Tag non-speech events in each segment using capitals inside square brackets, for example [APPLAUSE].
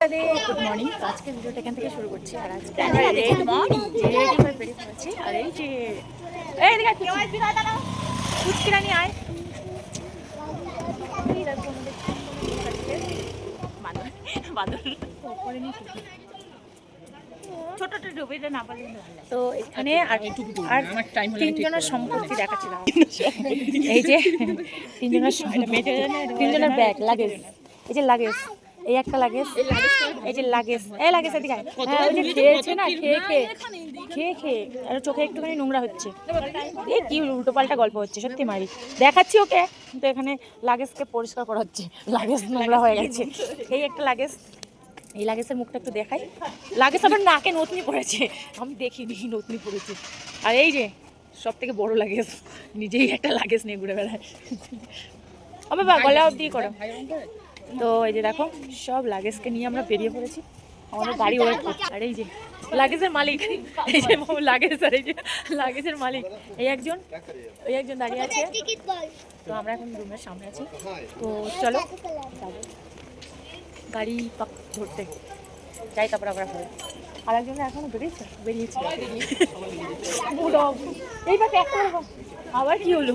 Good morning আজকে ভিডিওটা এখান থেকে শুরু করছি। আর আজকে রেড মর্নিং রেডি হয়ে বেরিয়ে পড়েছি। এই যে এই আয় তো এখানে আর আর তিনজনের সম্পত্তি দেখাচ্ছিলাম। এই যে তিনজনের সম্পত্তি। তিনজনের ব্যাগ লাগেজ এই যে লাগেজ এই একটা লাগেজ। এই যে লাগেজ। এই লাগেজ এদিকে। হ্যাঁ ওই যে খেয়েছে না খেয়ে খেয়ে খেয়ে খেয়ে। আর চোখে একটুখানি নোংরা হচ্ছে। এই কি উল্টো পাল্টা গল্প হচ্ছে সত্যি মারি। দেখাচ্ছি ওকে কিন্তু এখানে লাগেজকে পরিষ্কার করা হচ্ছে। লাগেজ নোংরা হয়ে গেছে। এই একটা লাগেজ। এই লাগেজের মুখটা একটু দেখাই। লাগেজ আবার নাকে নতুনি পড়েছে। আমি দেখিনি নতুনি পড়েছে। আর এই যে সব থেকে বড় লাগেজ। নিজেই একটা লাগেজ নিয়ে ঘুরে বেড়ায়। ও বাবা গলা অবধি করো। তো এই যে দেখো সব লাগেজকে নিয়ে আমরা বেরিয়ে পড়েছি। আমাদের গাড়ি ওয়েট করছে? আর এই যে লাগেজের মালিক। এই যে লাগেজ আর এই যে লাগেজের মালিক। এই একজন এই একজন দাঁড়িয়ে আছে। তো আমরা এখন রুমের সামনে আছি। তো চলো গাড়ি পাক ধরতে। যাই তারপর আমরা ঘরে। আর একজন এখনও বেরিয়েছে বেরিয়েছে। মুড অফ এইবার এক করে দাও। আবার কি হলো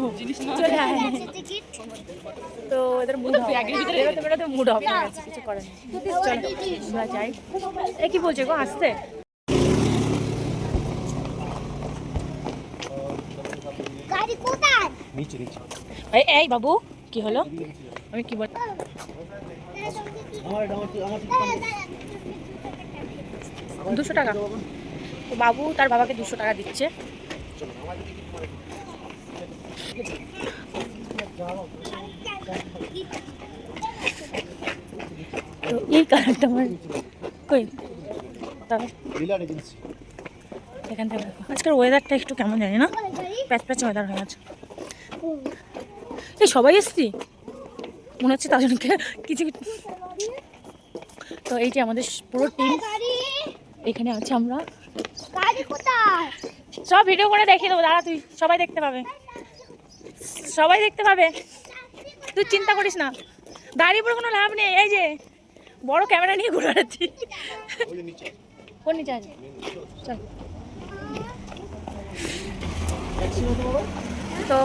চলে আয়। তো এদের মুড বেরোতে বেরোতে মুড হয়ে কিছু চলো যাই এ কি বলছে গো আসতে গাড়ি কোথায় নিচে নিচে এই এই বাবু কি হলো আমি কি বল আমার আমার আমার দুশো টাকা তো বাবু তার বাবাকে দুশো টাকা দিচ্ছে তো এই কালারটা আমার কই? এখান থেকে দেখো। আজকের ওয়েদারটা একটু কেমন জানি না? প্যাচ প্যাচ ওয়েদার হয়ে আছে। এই সবাই এসছি? মনে হচ্ছে তাজনকে কিছু তো এই যে আমাদের পুরো টিম এখানে আছে আমরা। সব ভিডিও করে দেখিয়ে দেবো। দাঁড়া তুই সবাই দেখতে পাবে। সবাই দেখতে পাবে। তুই চিন্তা করিস না। গাড়ি উপরে কোনো লাভ নেই। এই যে, বড় ক্যামেরা নিয়ে ঘুরে বেড়াচ্ছি। কোন নিচে আছে? চল। তো,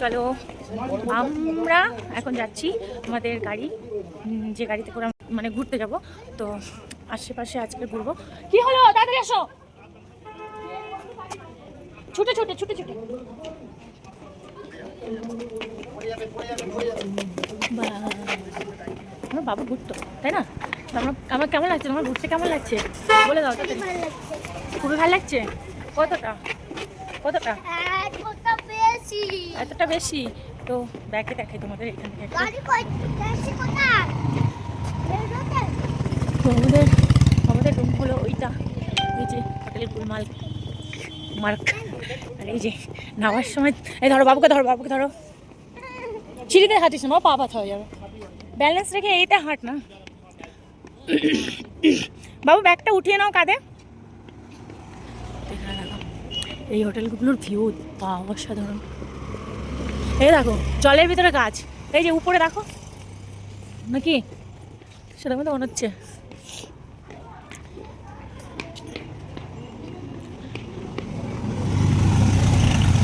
চলো। আমরা এখন যাচ্ছি আমাদের গাড়ি। যে গাড়িতে করে মানে ঘুরতে যাব। তো, আশেপাশে আজকে ঘুরবো। কি হলো? তাড়াতাড়ি আসো। ছুটে ছুটে ছুটে ছুটে। আমার বাবু ঘুরতো তাই না? আমার আমার কেমন লাগছে? তোমার ঘুরতে কেমন লাগছে? বলে দাও খুবই ভালো লাগছে? কতটা? কতটা? এতটা বেশি। এতটা বেশি? তো ব্যাগে দেখাই তোমাদের এখান থেকে। আমাদের আমাদের রুম হলো ওইটা। ওই যে হোটেল গুলমাল মার্ক। আর এই যে নামার সময় এই ধরো, বাবুকে ধরো বাবুকে ধরো। সিঁড়িতে হাঁটিস না পা ব্যথা হয়ে যাবে। ব্যালেন্স রেখে এইটা হাঁট না। বাবু, ব্যাগটা উঠিয়ে নাও কাঁধে। এই হোটেলগুলোর ভিউ বা অসাধারণ। এই দেখো, জলের ভিতরে গাছ। এই যে উপরে দেখো। নাকি? সেটা মতো মনে হচ্ছে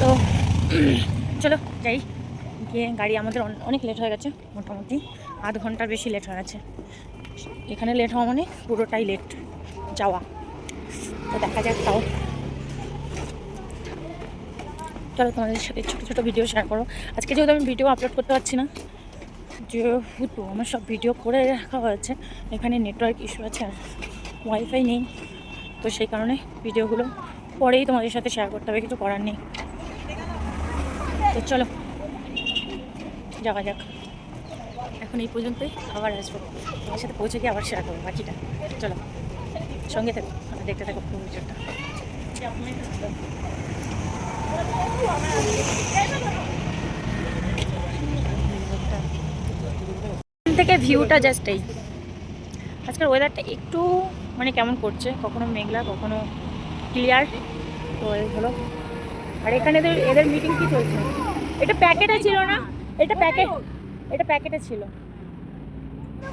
তো চলো, যাই। গিয়ে গাড়ি আমাদের অন- অনেক লেট হয়ে গেছে, মোটামুটি আধ ঘণ্টার বেশি লেট হয়ে গেছে। এখানে লেট হওয়া মানে পুরোটাই লেট যাওয়া। তো দেখা যাক তাও। চলো, তোমাদের সাথে ছোটো ছোটো ভিডিও শেয়ার করো। আজকে যেহেতু আমি ভিডিও আপলোড করতে পারছি না, যেহেতু আমার সব ভিডিও করে রাখা হয়েছে, এখানে নেটওয়ার্ক ইস্যু আছে আর ওয়াইফাই নেই। তো সেই কারণে ভিডিওগুলো পরেই তোমাদের সাথে শেয়ার করতে হবে, কিছু করার নেই। তো চলো। যাওয়া যাক। এখন এই পর্যন্তই, আবার আসব। তোমার সাথে পৌঁছে গিয়ে আবার শেয়ার করব, বাকিটা। চলো, সঙ্গে থাকো আমরা দেখতে থাকো পুরো ভিডিওটা থেকে ভিউটা জাস্ট এই। আজকের ওয়েদারটা একটু মানে কেমন করছে? কখনো মেঘলা, কখনো ক্লিয়ার তো হলো। আর এখানে এদের এদের মিটিং কি চলছে? এটা প্যাকেটে ছিল না? এটা প্যাকেট এটা প্যাকেটে ছিল। তো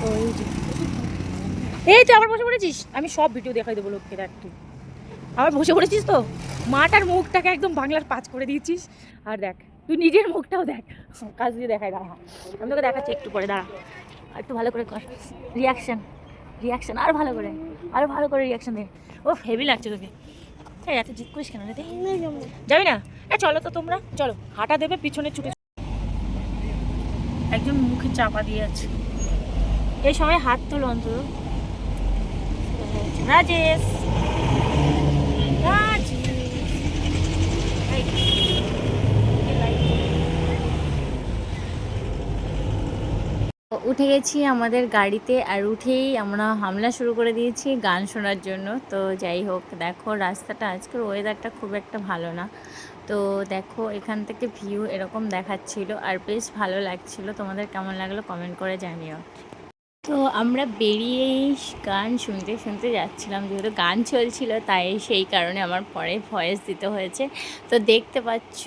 তো এই তুই আবার বসে পড়েছিস? আমি সব ভিডিও দেখাই দেবো লোককে, দেখ তুই। আবার বসে পড়েছিস তো? মাটার মুখটাকে একদম বাংলার পাঁচ করে দিয়েছিস। আর দেখ, তুই নিজের মুখটাও দেখ। কাজ দিয়ে দেখাই, দাঁড়া। আমি তোকে দেখাচ্ছি একটু পরে, দাঁড়া। একটু ভালো করে কর। রিয়াকশন রিয়াকশন আর ভালো করে আরও ভালো করে রিয়াকশন দে। ও হেভি লাগছে তোকে। এই এত জিত করিস কেন রে যাবি না। এ চলো তো তোমরা চলো। হাঁটা দেবে পিছনে ছুটে একজন মুখে চাপা দিয়ে আছে। এই সময় হাত তোল অন্তত। রাজেশ এই, এই লাইট। উঠে গেছি আমাদের গাড়িতে আর উঠেই আমরা হামলা শুরু করে দিয়েছি গান শোনার জন্য। তো যাই হোক, দেখো রাস্তাটা আজকের ওয়েদারটা খুব একটা ভালো না। তো দেখো এখান থেকে ভিউ এরকম দেখাচ্ছিল আর বেশ ভালো লাগছিল। তোমাদের কেমন লাগল কমেন্ট করে জানিও। তো আমরা বেরিয়ে গান শুনতে শুনতে যাচ্ছিলাম। যেহেতু গান চলছিল, তাই সেই কারণে আমার পরে ভয়েস দিতে হয়েছে। তো দেখতে পাচ্ছ,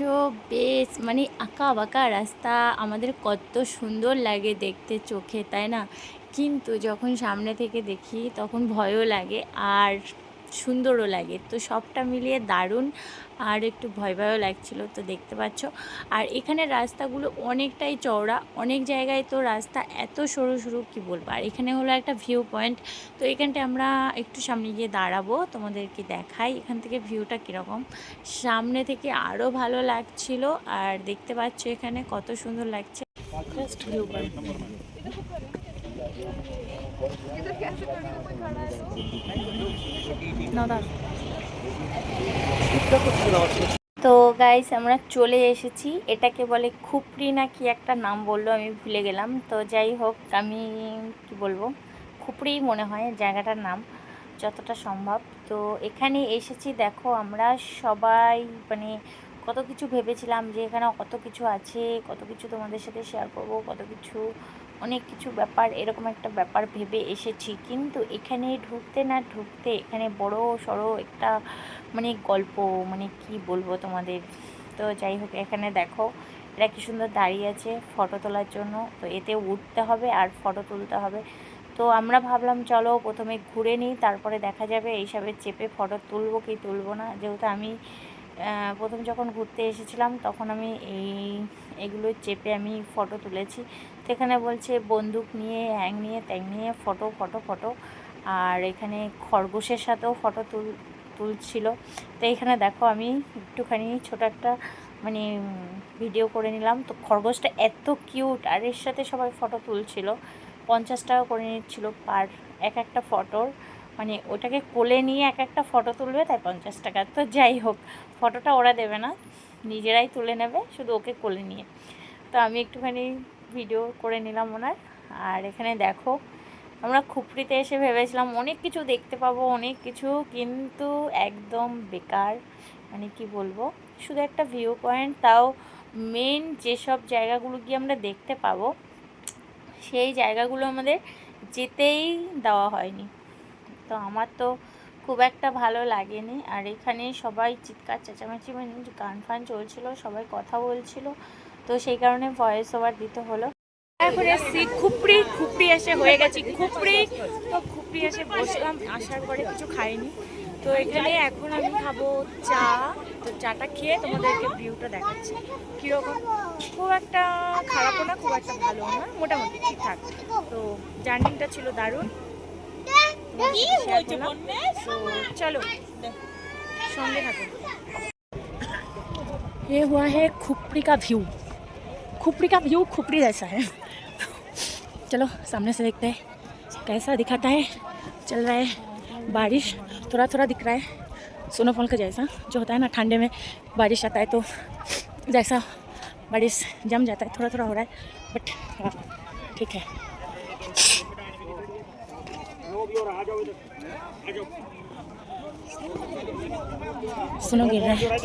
বেশ মানে আঁকা বাঁকা রাস্তা। আমাদের কত সুন্দর লাগে দেখতে চোখে, তাই না? কিন্তু যখন সামনে থেকে দেখি, তখন ভয়ও লাগে। আর সুন্দরও লাগে। তো সবটা মিলিয়ে দারুণ আর একটু ভয় ভয়ও লাগছিল, তো দেখতে পাচ্ছ। আর এখানে রাস্তাগুলো অনেকটাই চওড়া, অনেক জায়গায় তো রাস্তা এত সরু সরু, কি বলব? আর এখানে হলো একটা ভিউ পয়েন্ট তো এখানটা আমরা একটু সামনে গিয়ে দাঁড়াবো, তোমাদেরকে দেখাই এখান থেকে ভিউটা কীরকম। সামনে থেকে আরও ভালো লাগছিল, আর দেখতে পাচ্ছ এখানে কত সুন্দর লাগছে। View point. তো গাইস আমরা চলে এসেছি। এটাকে বলে খুপড়ি না কি একটা নাম বলল, আমি ভুলে গেলাম। তো যাই হোক, আমি কি বলব? খুপড়িই মনে হয় জায়গাটার নাম, যতটা সম্ভব। তো এখানে এসেছি, দেখো, আমরা সবাই মানে কত কিছু ভেবেছিলাম যে এখানে কত কিছু আছে, কত কিছু তোমাদের সাথে শেয়ার করব, কত কিছু, অনেক কিছু ব্যাপার, এরকম একটা ব্যাপার ভেবে এসেছি। কিন্তু এখানে ঢুকতে না ঢুকতে এখানে বড় সড়ো একটা মানে গল্প মানে কি বলব তোমাদের? তো যাই হোক, এখানে দেখো, এরা কি সুন্দর দাঁড়িয়ে আছে ফটো তোলার জন্য। তো এতে উঠতে হবে আর ফটো তুলতে হবে। তো আমরা ভাবলাম, চলো প্রথমে ঘুরে নিই, তারপরে দেখা যাবে, এইসবে চেপে ফটো তুলবো কি তুলবো না। যেহেতু আমি প্রথম যখন ঘুরতে এসেছিলাম, তখন আমি এই এগুলো চেপে আমি ফটো তুলেছি। তো এখানে বলছে, বন্দুক নিয়ে, হ্যাং নিয়ে ট্যাং নিয়ে ফটো ফটো ফটো আর এখানে খরগোশের সাথেও ফটো তুল, তুলছিল। তো এখানে দেখো, আমি একটুখানি ছোট একটা মানে ভিডিও করে নিলাম। তো খরগোশটা এত কিউট আর এর সাথে সবাই ফটো তুলছিল। পঞ্চাশ টাকা করে নিচ্ছিল পার এক একটা ফটোর মানে ওটাকে কোলে নিয়ে এক একটা ফটো তুলবে, তাই পঞ্চাশ টাকা। তো যাই হোক ফটোটা ওরা দেবে না, নিজেরাই তুলে নেবে, শুধু ওকে কোলে নিয়ে। তো আমি একটুখানি ভিডিও করে নিলাম ওনার। আর এখানে দেখো, আমরা খুপড়িতে এসে ভেবেছিলাম অনেক কিছু দেখতে পাবো, অনেক কিছু, কিন্তু একদম বেকার মানে কি বলব, শুধু একটা ভিউ পয়েন্ট তাও মেন যেসব জায়গাগুলো গিয়ে আমরা দেখতে পাবো, সেই জায়গাগুলো আমাদের যেতেই দেওয়া হয়নি। আমার তো খুব একটা ভালো লাগেনি। আর এখানে সবাই চিৎকার, চেঁচামেচি মানে গান ফান চলছিল, সবাই কথা বলছিল। তো সেই কারণে ভয়েস ওভার দিতে হলো। তারপরে এসছি খুপড়ি খুপড়ি এসে হয়ে গেছি খুপড়ি তো খুপড়ি এসে বসলাম, আসার পরে কিছু খাইনি। তো এখানে এখন আমি খাব চা। তো চাটা খেয়ে তোমাদেরকে ভিউটা দেখাচ্ছি। কীরকম? খুব একটা খারাপও না, খুব একটা ভালো না, মোটামুটি ঠিকঠাক। তো জার্নিটা ছিল দারুণ। चलो। ये हुआ है खुपड़ी का व्यू। खुपड़ी का व्यू खुपड़ी जैसा है। चलो, सामने से देखते हैं कैसा दिखाता है। चल रहा है बारिश थोड़ा थोड़ा दिख रहा है। सोनोफॉल का जैसा, जो होता है ना, ठंडे में बारिश आता है तो जैसा बारिश जम जाता है थोड़ा थोड़ा हो रहा है बट हाँ, ठीक है। सुनो गिर रहा है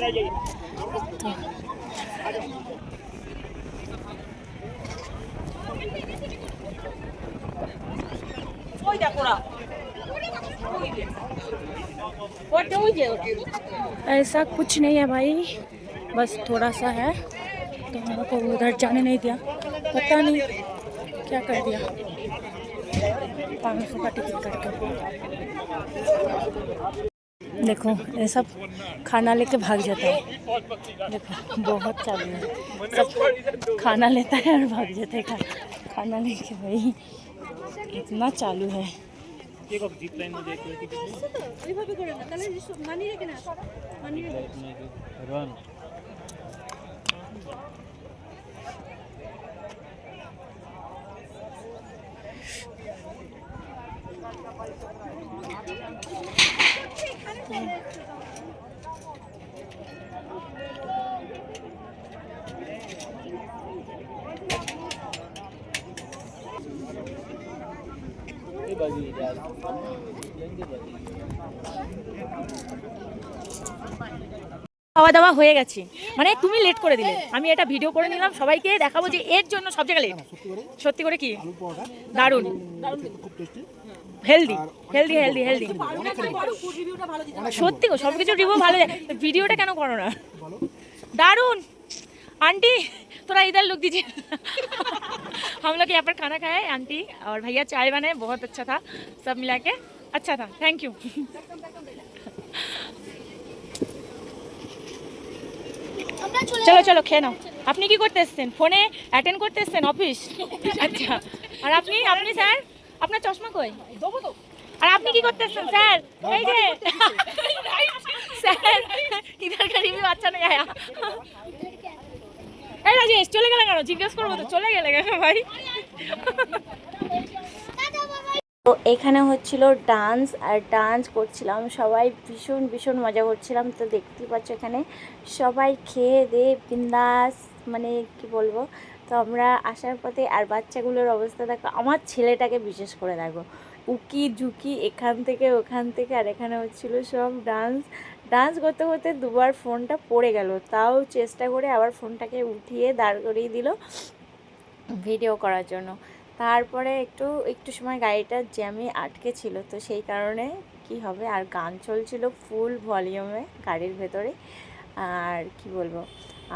तो ऐसा कुछ नहीं है भाई। बस थोड़ा सा है। तो हम लोग को उधर जाने नहीं दिया। पता नहीं क्या कर दिया। पाँच सौ का टिकट करके। देखो ये सब खाना लेके भाग जाता है। देखो बहुत चालू है। सब खाना लेता है और भाग जाता है खा- खाना लेके भाई इतना चालू है। খাওয়া দাওয়া হয়ে গেছে। মানে তুমি লেট করে দিলে। আমি এটা ভিডিও করে নিলাম, সবাইকে দেখাবো যে এর জন্য সব জায়গায় লেট সত্যি করে কি? দারুণ। হেলদি হেলদি হেলদি হেলদি সত্যি সব কিছু রিভিউ ভালো ভিডিওটা কেন করো না? দারুণ। আন্টি थोड़ा इधर लुक दीजिए हम लोग यहाँ पर खाना खाए आंटी और भैया चाय बनाए बहुत अच्छा था सब मिला के अच्छा था थैंक यू আমরা চলে চলো চলো খেয়ে নাও আপনি কি করতে এসছেন ফোনে অ্যাটেন্ড করতে এসছেন অফিস আচ্ছা আর আপনি আপনি স্যার আপনার চশমা কই আর আপনি কি করতে এসছেন স্যার এই যে স্যার ইধার কা রিভিউ আচ্ছা নেই আয়া এই চলে গেলে কেন? জিজ্ঞেস করব তো, চলে গেলে কেন ভাই? তো এখানে হচ্ছিল ডান্স, আর ডান্স করছিলাম সবাই, ভীষণ ভীষণ মজা করছিলাম। তো দেখতেই পাচ্ছ এখানে সবাই খেয়ে দে বিন্দাস মানে কি বলব? তো আমরা আসার পথে, আর বাচ্চাগুলোর অবস্থা দেখো, আমার ছেলেটাকে বিশেষ করে দেখো। উকি ঝুঁকি এখান থেকে, ওখান থেকে, আর এখানে হচ্ছিল সব ডান্স। ডান্স করতে করতে দুবার ফোনটা পড়ে গেল। তাও চেষ্টা করে আবার ফোনটাকে উঠিয়ে দাঁড় করিয়ে দিল ভিডিও করার জন্য। তারপরে একটু একটু সময় গাড়িটা জ্যামে আটকে ছিল, তো সেই কারণে কি হবে, আর গান চলছিল ফুল ভলিউমে গাড়ির ভেতরে। আর কি বলব,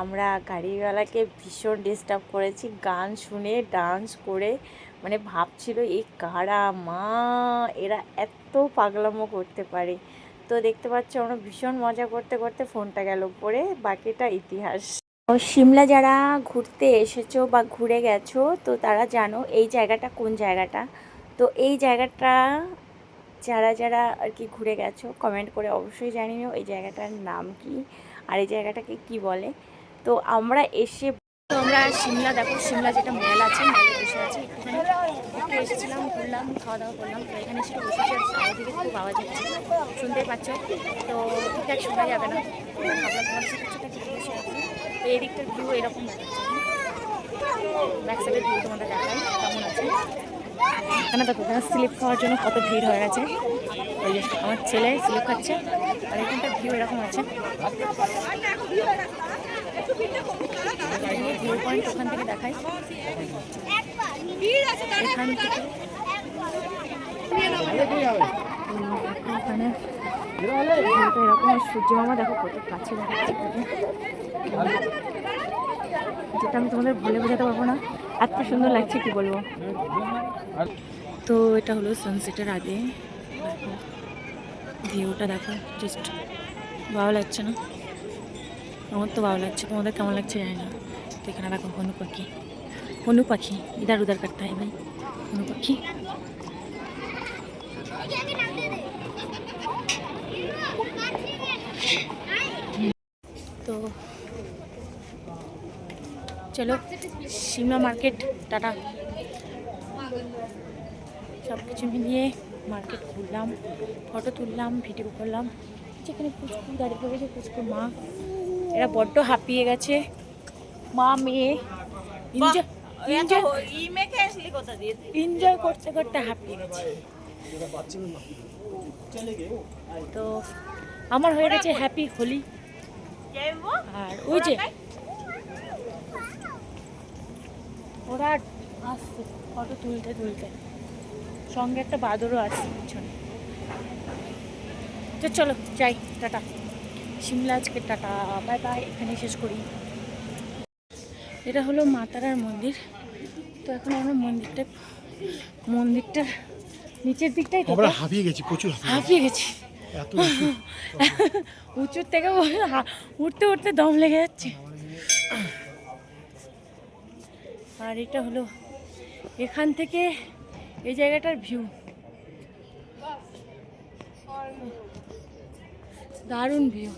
আমরা গাড়িওয়ালাকে ভীষণ ডিস্টার্ব করেছি, গান শুনে ডান্স করে মানে ভাবছিল এই কারা মা, এরা এত পাগলামো করতে পারে। তো দেখতে পাচ্ছ আমরা ভীষণ মজা করতে করতে ফোনটা গেল পরে বাকিটা ইতিহাস। সিমলা যারা ঘুরতে এসেছ বা ঘুরে গেছো, তো তারা জানো এই জায়গাটা কোন জায়গাটা। তো এই জায়গাটা যারা যারা আর কি ঘুরে গেছো কমেন্ট করে অবশ্যই জানিও এই জায়গাটার নাম কি, আর এই জায়গাটাকে কি বলে। তো আমরা এসে আমরা সিমলা, দেখো সিমলা যেটা মল আছে মলে বসে আছি। একটুখানি একটু এসেছিলাম, ঘুরলাম, খাওয়া দাওয়া করলাম। তো এখানে এসে বসে আর চারিদিকে খুব আওয়াজ হচ্ছে। শুনতেই পাচ্ছ? তো ঠিকঠাক শোনা যাবে না। ভাবলাম এই দিকটার ভিউ এরকম দেখাচ্ছে। ব্যাক সাইডের ভিউ তোমাদের দেখাই কেমন আছে? এখানে দেখো, এখানে স্লিপ খাওয়ার জন্য কত ভিড় হয়ে গেছে। আমার ছেলে স্লিপ খাচ্ছে, আর এখানটার ভিউ এরকম আছে। ভিউ পয়েন্ট ওখান থেকে দেখাই। সূর্য যেটা আমি তোমাদের বলে বোঝাতে পারব না। এত সুন্দর লাগছে, কি বলব? তো এটা হলো সানসেটের আগে। ভিউটা দেখো জাস্ট ভালো লাগছে না? আমার তো ভালো লাগছে। তোমাদের কেমন লাগছে জানি না। তো এখানে দেখো হনু পাখি হনু পাখি ইধার উধার করতে হয় ভাই হনু পাখি তো চলো সিমলা মার্কেট টাটা সব কিছু মিলিয়ে মার্কেট ঘুরলাম ফটো তুললাম ভিডিও করলাম। যেখানে পুচকু দাঁড়িয়ে পড়েছে, পুচকুর মা। এরা বড্ড হাঁপিয়ে গেছে। মা মেয়ে এনজয় করতে করতে হাঁপিয়ে গেছে। তো আমার হয়ে গেছে হ্যাপি হোলি। আর ওই যে ওরা আসছে ফটো তুলতে তুলতে। সঙ্গে একটা বাদরও আসছে পিছনে। তো চলো যাই টাটা। সিমলা আজকে টাটা বাই বাই এখানে শেষ করি। এটা হলো মাতারার মন্দির। তো এখন আমরা মন্দিরটা মন্দিরটার নিচের দিকটাই আমরা হাঁপিয়ে গেছি প্রচুর হাঁপিয়ে গেছি। [LAUGHS] উঁচুর থেকে উঠতে উঠতে দম লেগে যাচ্ছে। আর এটা হলো এখান থেকে এই জায়গাটার ভিউ দারুণ ভিউ